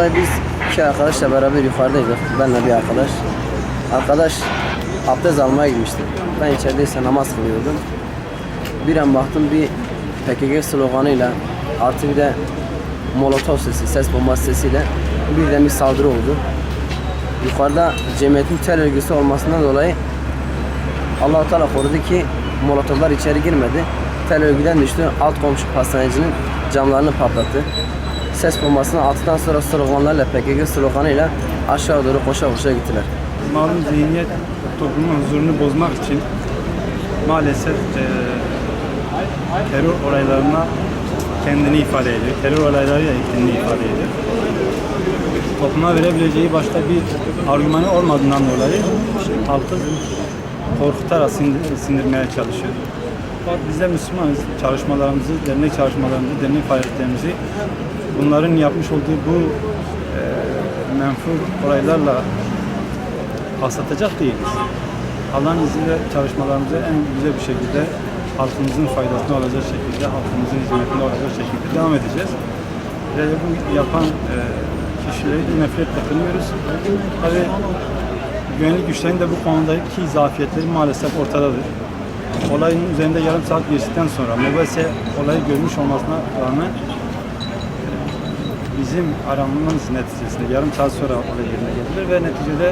dolayı biz iki arkadaşla beraber yukarıdaydık. Benle bir arkadaş. Arkadaş abdest almaya gitmişti. Ben içerideyse namaz kılıyordum. Bir an baktım bir PKK sloganıyla artı bir de molotov sesi, ses bombası sesiyle birden bir saldırı oldu. Yukarıda cemiyetin tel örgüsü olmasından dolayı allah Teala korudu ki molotoflar içeri girmedi. Tel örgüden düştü. Alt komşu pastanecinin camlarını patlattı. Ses bombasını attıktan sonra sloganlarla PKK sloganıyla aşağı doğru koşa koşa gittiler. malum zihniyet toplumun huzurunu bozmak için maalesef eee, terör olaylarına kendini ifade ediyor. Terör olaylarıyla kendini ifade ediyor. Topluma verebileceği başka bir argümanı olmadığından dolayı halkı korkutarak sindir- sindirmeye çalışıyor. Bak biz de Müslümanız. Çalışmalarımızı, dernek çalışmalarımızı, dernek faaliyetlerimizi bunların yapmış olduğu bu eee menfur olaylarla paslatacak değiliz. Allah'ın izniyle çalışmalarımızı en güzel bir şekilde halkımızın faydasına olacak şekilde, halkımızın hizmetine olacak şekilde devam edeceğiz. Ve bu yapan e, kişileri nefretle kınıyoruz. Tabii güvenlik güçlerinin de bu konudaki zafiyetleri maalesef ortadadır. Olayın üzerinde yarım saat geçtikten sonra MOBESE olayı görmüş olmasına rağmen bizim aramamız neticesinde yarım saat sonra olay yerine geldiler ve neticede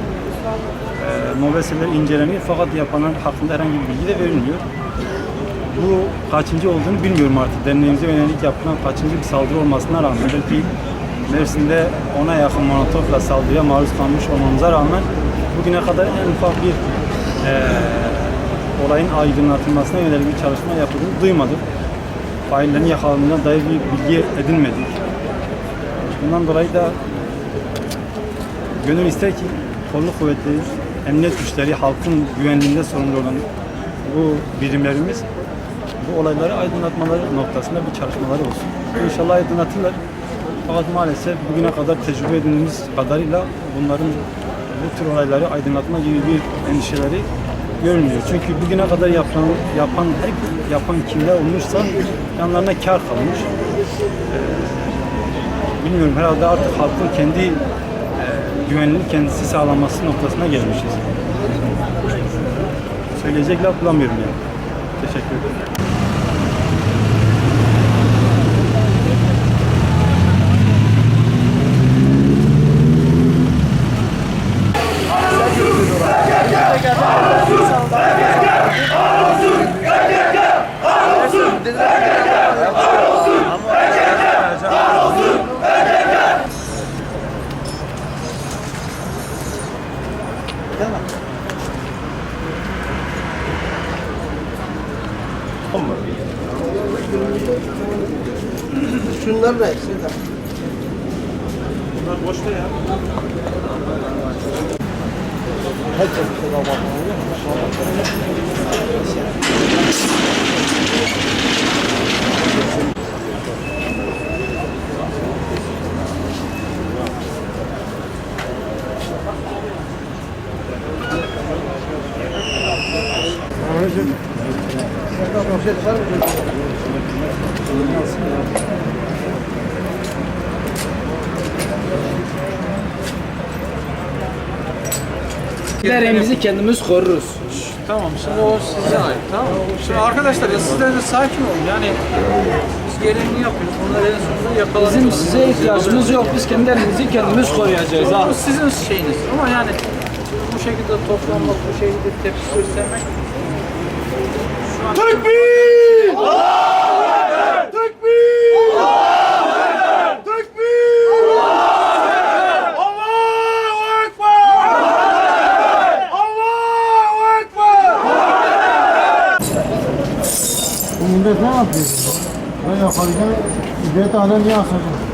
e, mobeseler inceleniyor fakat yapanlar hakkında herhangi bir bilgi de verilmiyor. Bu kaçıncı olduğunu bilmiyorum artık. Derneğimize yönelik yapılan kaçıncı bir saldırı olmasına rağmen belki Mersin'de ona yakın monotofla saldırıya maruz kalmış olmamıza rağmen bugüne kadar en ufak bir e, olayın aydınlatılmasına yönelik bir çalışma yapıldığını duymadık. Faillerin yakalandığına dair bir bilgi edinmedik. Bundan dolayı da gönül ister ki kolluk kuvvetleri, emniyet güçleri, halkın güvenliğinde sorumlu olan bu birimlerimiz bu olayları aydınlatmaları noktasında bir çalışmaları olsun. İnşallah aydınlatırlar. Fakat maalesef bugüne kadar tecrübe edindiğimiz kadarıyla bunların bu tür olayları aydınlatma gibi bir endişeleri görünmüyor. Çünkü bugüne kadar yapan, yapan her yapan kimler olmuşsa yanlarına kar kalmış bilmiyorum herhalde artık halkın kendi e, güvenliğini kendisi sağlaması noktasına gelmişiz. Söyleyecek laf bulamıyorum yani. Teşekkür ederim. Şunlar ne? Şurada. Bunlar boşta ya. Derneğimizi kendimiz koruruz. Tamam şimdi o size ait tamam? Şimdi arkadaşlar ya sizler de sakin olun yani biz gereğini yapıyoruz. Onlar en sonunda yakalanacak. Bizim size ihtiyacımız yok. Biz kendi kendimiz koruyacağız. Ha. Bu sizin şeyiniz ama yani bu şekilde toplanmak, bu şekilde tepki göstermek Bu millet ne yapıyor? Ben yaparken bir tane niye asacağım?